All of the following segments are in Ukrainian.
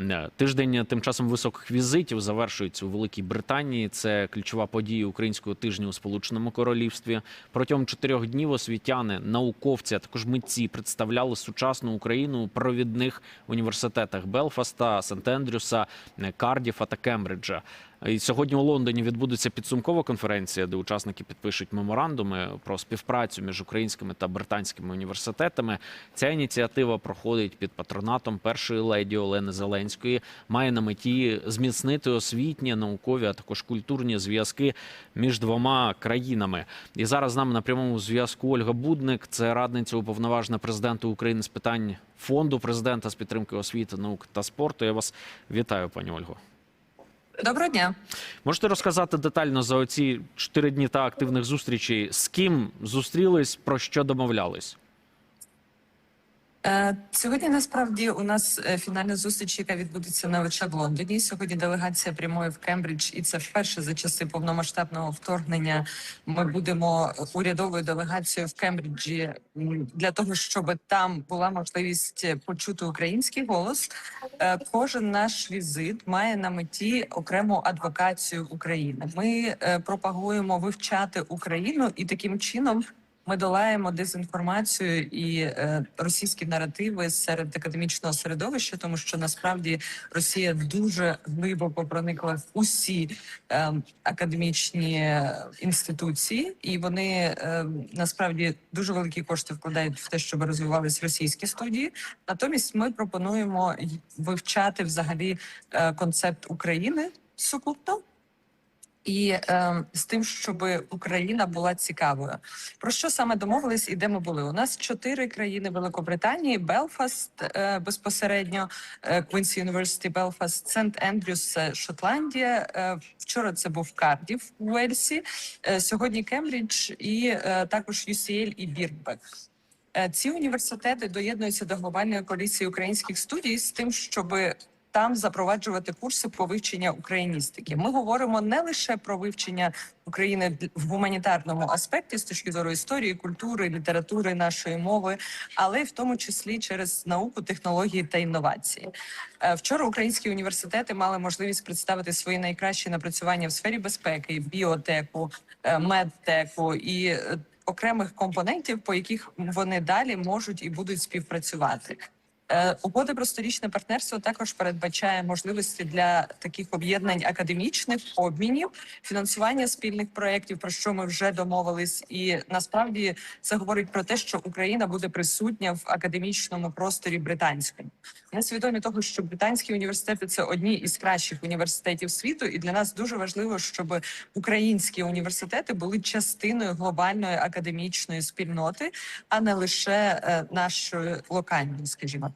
Е, Тиждень тим часом високих візитів завершується у Великій Британії. Це ключова подія українського тижня у Сполученому Королівстві. Протягом чотирьох днів освітяни, науковці, а також митці представляли сучасну Україну у провідних університетах Белфаста, Сент-Ендрюса, е, Кардіфа та Кембриджа. І сьогодні у Лондоні відбудеться підсумкова конференція, де учасники підпишуть меморандуми про співпрацю між українськими та британськими університетами. Ця ініціатива проходить під патронатом першої леді Олени Зеленської. Має на меті зміцнити освітні, наукові, а також культурні зв'язки між двома країнами. І зараз з нами на прямому зв'язку Ольга Будник, це радниця уповноважена президента України з питань фонду президента з підтримки освіти, наук та спорту. Я вас вітаю, пані Ольго. Доброго дня. Можете розказати детально за оці чотири дні та активних зустрічей, з ким зустрілись, про що домовлялись? Е, Сьогодні насправді у нас е, фінальна зустріч, яка відбудеться на ВЧ в Лондоні. Сьогодні делегація прямує в Кембридж, і це вперше за часи повномасштабного вторгнення. Ми будемо урядовою делегацією в Кембриджі для того, щоб там була можливість почути український голос. Е, Кожен наш візит має на меті окрему адвокацію України. Ми е, пропагуємо вивчати Україну і таким чином. Ми долаємо дезінформацію і е, російські наративи серед академічного середовища, тому що насправді Росія дуже глибоко проникла в усі е, академічні інституції, і вони е, насправді дуже великі кошти вкладають в те, щоб розвивались російські студії. Натомість ми пропонуємо вивчати взагалі е, концепт України сукупно. І е, з тим, щоб Україна була цікавою. Про що саме домовились і де ми були? У нас чотири країни Великобританії: Белфаст е, безпосередньо, Queen's University Белфаст, Сент Ендрюс, Шотландія. Е, вчора це був Кардіф у Уельсі, е, сьогодні Кембридж і е, також UCL і Біркбек. Е, Ці університети доєднуються до глобальної коаліції українських студій з тим, щоб там запроваджувати курси по вивчення україністики. Ми говоримо не лише про вивчення України в гуманітарному аспекті з точки зору історії, культури, літератури нашої мови, але й в тому числі через науку, технології та інновації. Е, Вчора українські університети мали можливість представити свої найкращі напрацювання в сфері безпеки, біотеку, е, медтеку і е, окремих компонентів, по яких вони далі можуть і будуть співпрацювати. Е, Угода про сторічне партнерство також передбачає можливості для таких об'єднань академічних обмінів, фінансування спільних проєктів, про що ми вже домовились, і насправді це говорить про те, що Україна буде присутня в академічному просторі британському. Ми свідомі того, що британські університети це одні із кращих університетів світу, і для нас дуже важливо, щоб українські університети були частиною глобальної академічної спільноти, а не лише е, нашої локальної, скажімо.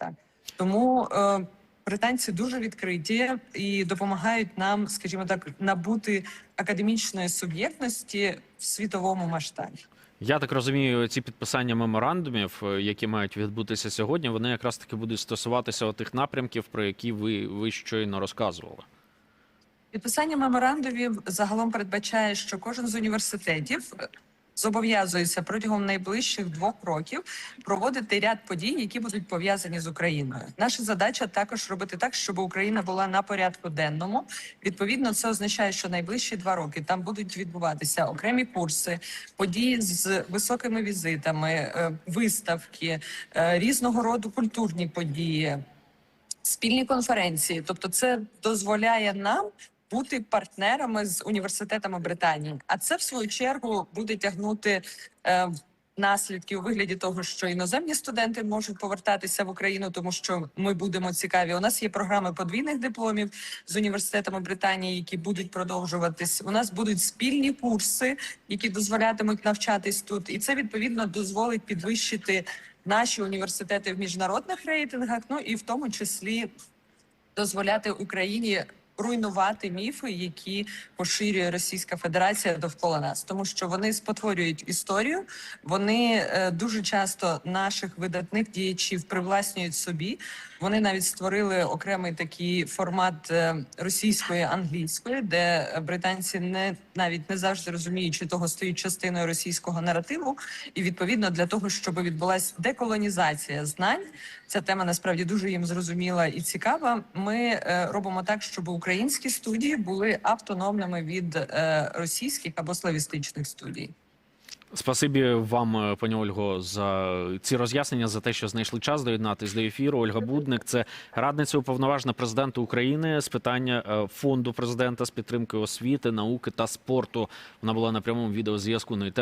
Тому е, британці дуже відкриті і допомагають нам, скажімо так, набути академічної суб'єктності в світовому масштабі. Я так розумію, ці підписання меморандумів, е, які мають відбутися сьогодні, вони якраз таки будуть стосуватися тих напрямків, про які ви, ви щойно розказували. Підписання меморандумів загалом передбачає, що кожен з університетів зобов'язується протягом найближчих двох років проводити ряд подій, які будуть пов'язані з Україною. Наша задача також робити так, щоб Україна була на порядку денному. Відповідно, це означає, що найближчі два роки там будуть відбуватися окремі курси, події з високими візитами, е, виставки, е, різного роду культурні події. Спільні конференції, тобто, це дозволяє нам бути партнерами з університетами Британії. А це в свою чергу буде тягнути е, наслідки у вигляді того, що іноземні студенти можуть повертатися в Україну, тому що ми будемо цікаві. У нас є програми подвійних дипломів з університетами Британії, які будуть продовжуватись. У нас будуть спільні курси, які дозволятимуть навчатись тут, і це відповідно дозволить підвищити наші університети в міжнародних рейтингах. Ну і в тому числі дозволяти Україні руйнувати міфи, які поширює Російська Федерація довкола нас, тому що вони спотворюють історію. Вони е, дуже часто наших видатних діячів привласнюють собі. Вони навіть створили окремий такий формат е, російської англійської, де британці не навіть не завжди розуміють, чи того стають частиною російського наративу. І відповідно для того, щоб відбулася деколонізація знань, ця тема насправді дуже їм зрозуміла і цікава. Ми е, робимо так, щоб українські студії були автономними від е, російських або славістичних студій. Спасибі вам, е, пані Ольго, за ці роз'яснення за те, що знайшли час доєднатись до ефіру. Ольга Будник, це радниця уповноважена президента України з питання фонду президента з підтримки освіти, науки та спорту. Вона була на прямому відеозв'язку. Ну і тема